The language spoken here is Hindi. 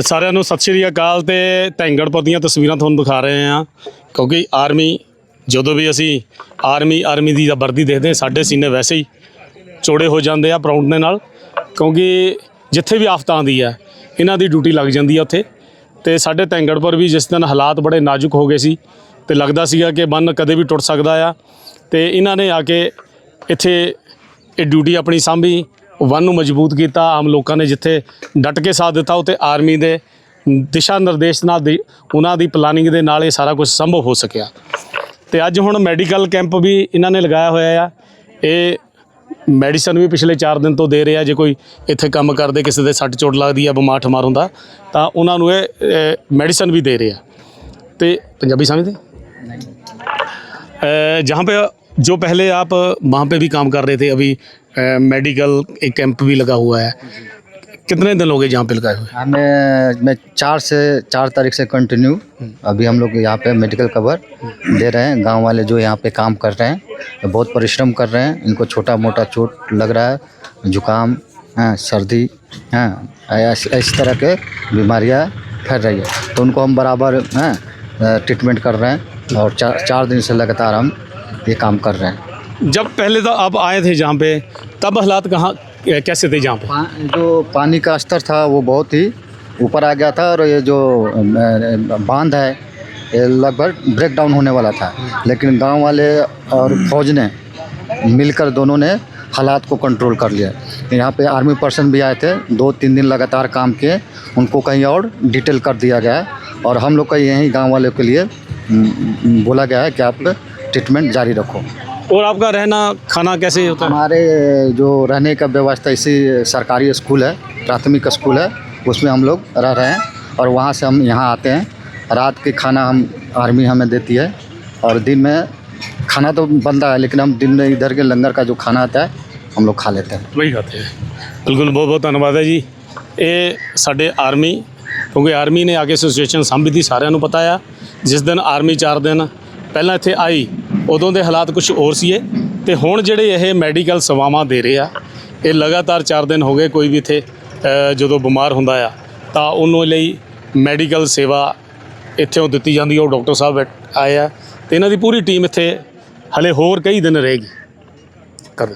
ਸਾਰਿਆਂ ਨੂੰ ਸਤਿ ਸ਼੍ਰੀ ਅਕਾਲ ਤੇ ਧੈਂਗੜਪੁਰ ਦੀਆਂ ਤਸਵੀਰਾਂ ਤੁਹਾਨੂੰ ਦਿਖਾ ਰਹੇ ਹਾਂ, ਕਿਉਂਕਿ ਆਰਮੀ, ਜਦੋਂ ਵੀ ਅਸੀਂ ਆਰਮੀ ਆਰਮੀ ਦੀ ਵਰਦੀ ਦੇਖਦੇ ਹਾਂ, ਸਾਡੇ ਸੀਨੇ ਵੈਸੇ ਹੀ ਚੌੜੇ ਹੋ ਜਾਂਦੇ ਆ ਪ੍ਰਾਊਡ ਦੇ ਨਾਲ, ਕਿਉਂਕਿ ਜਿੱਥੇ ਵੀ ਆਫਤ ਆਉਂਦੀ ਆ ਇਹਨਾਂ ਦੀ ਡਿਊਟੀ ਲੱਗ ਜਾਂਦੀ ਆ ਉੱਥੇ। ਤੇ ਸਾਡੇ ਧੈਂਗੜਪੁਰ ਵੀ ਜਿਸ ਦਿਨ ਹਾਲਾਤ ਬੜੇ ਨਾਜ਼ੁਕ ਹੋ ਗਏ ਸੀ, ਤੇ ਲੱਗਦਾ ਸੀਗਾ ਕਿ ਬੰਨ ਕਦੇ ਵੀ ਟੁੱਟ ਸਕਦਾ ਆ, ਤੇ ਇਹਨਾਂ ਨੇ ਆ ਕੇ ਇੱਥੇ ਇਹ ਡਿਊਟੀ ਆਪਣੀ ਸਾਂਭੀ ਵਨ ਨੂੰ ਮਜ਼ਬੂਤ ਕੀਤਾ ਆਮ ਲੋਕਾਂ ਨੇ ਜਿੱਥੇ ਡਟ ਕੇ ਸਾਥ ਦਿੱਤਾ ਉਤੇ ਆਰਮੀ ਦੇ ਦਿਸ਼ਾ ਨਿਰਦੇਸ਼ ਨਾਲ ਦੀ ਉਹਨਾਂ ਦੀ ਪਲਾਨਿੰਗ ਦੇ ਨਾਲ ਇਹ ਸਾਰਾ ਕੁਝ ਸੰਭਵ ਹੋ ਸਕਿਆ। ਤੇ ਅੱਜ ਹੁਣ ਮੈਡੀਕਲ ਕੈਂਪ ਵੀ ਇਹਨਾਂ ਨੇ ਲਗਾਇਆ ਹੋਇਆ ਆ। ਇਹ ਮੈਡੀਸਨ ਵੀ ਪਿਛਲੇ 4 ਦਿਨ ਤੋਂ ਦੇ ਰਿਹਾ ਜੇ ਕੋਈ ਇੱਥੇ ਕੰਮ ਕਰਦੇ ਕਿਸੇ ਦੇ ਸੱਟ ਚੋਟ ਲੱਗਦੀ ਆ ਬਿਮਾਰ ਠਮਾਰ ਹੁੰਦਾ ਤਾਂ ਉਹਨਾਂ ਨੂੰ ਇਹ ਮੈਡੀਸਨ ਵੀ ਦੇ ਰਿਹਾ ਤੇ ਪੰਜਾਬੀ ਸਮਝਦੇ? ਜਹਾਂ ਪੇ जो पहले आप वहाँ पे भी काम कर रहे थे अभी अ, मेडिकल एक कैंप भी लगा हुआ है। कितने दिन हो गए जहाँ पे लगाए हुए? हमें मैं चार से चार तारीख से कंटिन्यू अभी हम लोग यहाँ पे मेडिकल कवर दे रहे हैं। गाँव वाले जो यहाँ पे काम कर रहे हैं बहुत परिश्रम कर रहे हैं। इनको छोटा मोटा चोट लग रहा है जुकाम हाँ सर्दी हाँ इस तरह के बीमारियाँ फैल रही है। तो उनको हम बराबर हाँ ट्रीटमेंट कर रहे हैं और चार चार दिन से लगातार हम ये काम कर रहे हैं। जब पहले तो आप आए थे जहाँ पे तब हालात कहाँ कैसे थे जहाँ पे? पा, जो पानी का स्तर था वो बहुत ही ऊपर आ गया था और ये जो बाँध है ये लगभग ब्रेक डाउन होने वाला था। लेकिन गाँव वाले और फौज ने मिलकर दोनों ने हालात को कंट्रोल कर लिया। यहाँ पे आर्मी पर्सन भी आए थे दो तीन दिन लगातार काम किए उनको कहीं और डिटेल कर दिया गया। है और हम लोग का यहीं गाँव वालों के लिए बोला गया है कि आप ट्रीटमेंट जारी रखो और आपका रहना खाना कैसे होता है हमारे जो रहने का व्यवस्था इसी सरकारी स्कूल है प्राथमिक स्कूल है उसमें हम लोग रह रहे हैं और वहाँ से हम यहाँ आते हैं रात के खाना हम आर्मी हमें देती है और दिन में खाना तो बनता है लेकिन हम दिन में इधर के लंगर का जो खाना आता है हम लोग खा लेते हैं ਵਹੀ ਖਾਤੇ ਹੈ ਬਿਲਕੁਲ ਬਹੁਤ ਬਹੁਤ ਧੰਨਵਾਦ ਹੈ ਜੀ ਇਹ ਸਾਡੇ ਆਰਮੀ ਕਿਉਂਕਿ ਆਰਮੀ ਨੇ ਆ ਕੇ ਸਿਚੁਏਸ਼ਨ ਸੰਭੀ ਦੀ ਸਾਰਿਆਂ ਨੂੰ ਪਤਾ ਆ ਜਿਸ ਦਿਨ ਆਰਮੀ 4 ਦਿਨ ਪਹਿਲਾਂ ਇੱਥੇ ਆਈ ਉਦੋਂ ਦੇ ਹਾਲਾਤ ਕੁਝ ਹੋਰ ਸੀਏ ਤੇ ਹੁਣ ਜਿਹੜੇ ਇਹ ਮੈਡੀਕਲ ਸੇਵਾਵਾਂ ਦੇ ਰਹੇ ਆ ਇਹ ਲਗਾਤਾਰ 4 ਦਿਨ ਹੋ ਗਏ ਕੋਈ ਵੀ ਇੱਥੇ ਅ, ਜਦੋਂ ਬਿਮਾਰ ਹੁੰਦਾ ਆ ਤਾਂ ਉਹਨੂੰ ਲਈ ਮੈਡੀਕਲ ਸੇਵਾ ਇੱਥੋਂ ਦਿੱਤੀ ਜਾਂਦੀ ਹੈ ਉਹ ਡਾਕਟਰ ਸਾਹਿਬ ਬੈਠ- ਆਏ ਆ ਤੇ ਇਹਨਾਂ ਦੀ ਪੂਰੀ ਟੀਮ ਇੱਥੇ ਹਲੇ ਹੋਰ ਕਈ ਦਿਨ ਰਹੇਗੀ। ਕਰ